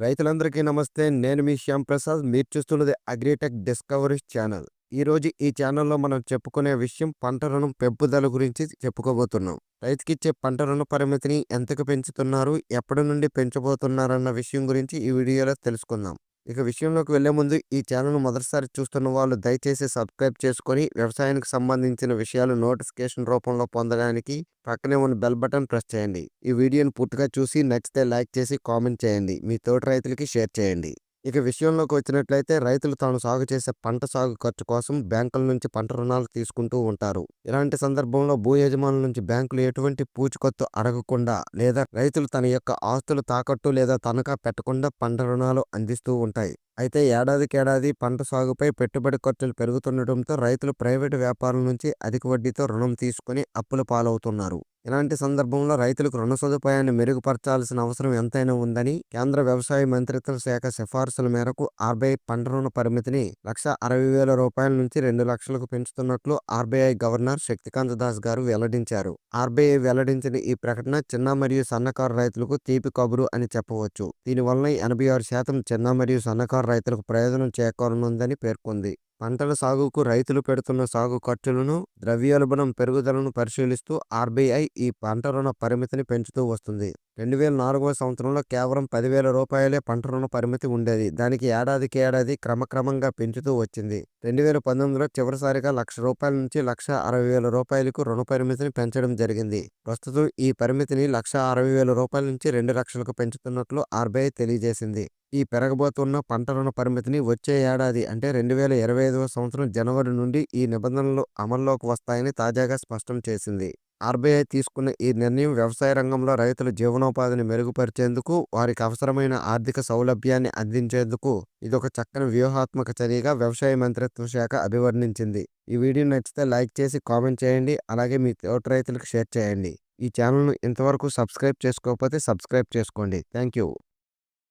రైతులందరికీ నమస్తే. నేను మీ శ్యామ్ ప్రసాద్. మీరు చూస్తున్నది అగ్రిటెక్ డిస్కవరీ ఛానల్. ఈరోజు ఈ ఛానల్లో మనం చెప్పుకునే విషయం పంట రుణం పెంపుదల గురించి చెప్పుకోబోతున్నాం. రైతుకిచ్చే పంట రుణ పరిమితిని ఎంతకు పెంచుతున్నారు? ఎప్పటి నుండి పెంచబోతున్నారన్న విషయం గురించి ఈ వీడియోలో తెలుసుకుందాం. ఇక విషయంలోకి వెళ్ళే ముందు ఈ ఛానల్ను మొదటిసారి చూస్తున్న వాళ్ళు దయచేసి సబ్స్క్రైబ్ చేసుకొని వ్యవసాయానికి సంబంధించిన విషయాలు నోటిఫికేషన్ రూపంలో పొందడానికి పక్కనే ఉన్న బెల్ బటన్ ప్రెస్ చేయండి. ఈ వీడియోను పూర్తిగా చూసి నచ్చితే లైక్ చేసి కామెంట్ చేయండి. మీ తోటి రైతులకి షేర్ చేయండి. ఇక విషయంలోకి వచ్చినట్లయితే రైతులు తాను సాగు చేసే పంట సాగు ఖర్చు కోసం బ్యాంకుల నుంచి పంట రుణాలు తీసుకుంటూ ఉంటారు. ఇలాంటి సందర్భంలో భూ యజమానుల నుంచి బ్యాంకులు ఎటువంటి పూచికత్తు అడగకుండా లేదా రైతులు తన యొక్క ఆస్తులు తాకట్టు లేదా తనఖా పెట్టకుండా పంట రుణాలు అందిస్తూ ఉంటాయి. అయితే ఏడాదికేడాది పంట సాగుపై పెట్టుబడి ఖర్చులు పెరుగుతుండటంతో రైతులు ప్రైవేటు వ్యాపారుల నుంచి అధిక వడ్డీతో రుణం తీసుకుని అప్పుల పాలవుతున్నారు. ఇలాంటి సందర్భంలో రైతులకు రుణ సదుపాయాన్ని మెరుగుపరచాల్సిన అవసరం ఎంతైనా ఉందని కేంద్ర వ్యవసాయ మంత్రిత్వ శాఖ సిఫార్సుల మేరకు ఆర్బీఐ పంట రుణ పరిమితిని లక్ష అరవై వేల రూపాయల నుంచి రెండు లక్షలకు పెంచుతున్నట్లు ఆర్బీఐ గవర్నర్ శక్తికాంత దాస్ గారు వెల్లడించారు. ఆర్బీఐ వెల్లడించిన ఈ ప్రకటన చిన్న మరియు సన్నకారు రైతులకు తీపి కబురు అని చెప్పవచ్చు. దీనివల్ల ఎనభై ఆరు శాతం చిన్న మరియు సన్నకారు రైతులకు ప్రయోజనం చేకూరనుందని పేర్కొంది. పంటల సాగుకు రైతులు పెడుతున్న సాగు ఖర్చులను ద్రవ్యోల్బణం పెరుగుదలను పరిశీలిస్తూ ఆర్బీఐ ఈ పంట రుణ పరిమితిని పెంచుతూ వస్తుంది. రెండు వేల నాలుగవ సంవత్సరంలో కేవలం పదివేల రూపాయలే పంట రుణ పరిమితి ఉండేది. దానికి ఏడాదికి ఏడాది క్రమక్రమంగా పెంచుతూ వచ్చింది. రెండు వేల పంతొమ్మిదిలో చివరిసారిగా లక్ష రూపాయల నుంచి లక్ష అరవై వేల రూపాయలకు రుణ పరిమితిని పెంచడం జరిగింది. ప్రస్తుతం ఈ పరిమితిని లక్ష అరవై వేల రూపాయల నుంచి రెండు లక్షలకు పెంచుతున్నట్లు ఆర్బీఐ తెలియజేసింది. ఈ పెరగబోతున్న పంట రుణ పరిమితిని వచ్చే ఏడాది అంటే రెండు వేల ఇరవై ఐదవ సంవత్సరం జనవరి నుండి ఈ నిబంధనలు అమల్లోకి వస్తాయని తాజాగా స్పష్టం చేసింది. ఆర్బీఐ తీసుకున్న ఈ నిర్ణయం వ్యవసాయ రంగంలో రైతుల జీవనోపాధిని మెరుగుపరిచేందుకు వారికి అవసరమైన ఆర్థిక సౌలభ్యాన్ని అందించేందుకు ఇదొక చక్కని వ్యూహాత్మక చర్యగా వ్యవసాయ మంత్రిత్వ శాఖ అభివర్ణించింది. ఈ వీడియో నచ్చితే లైక్ చేసి కామెంట్ చేయండి అలాగే మీ తోట రైతులకు షేర్ చేయండి. ఈ ఛానల్ను ఇంతవరకు సబ్స్క్రైబ్ చేసుకోకపోతే సబ్స్క్రైబ్ చేసుకోండి. Thank you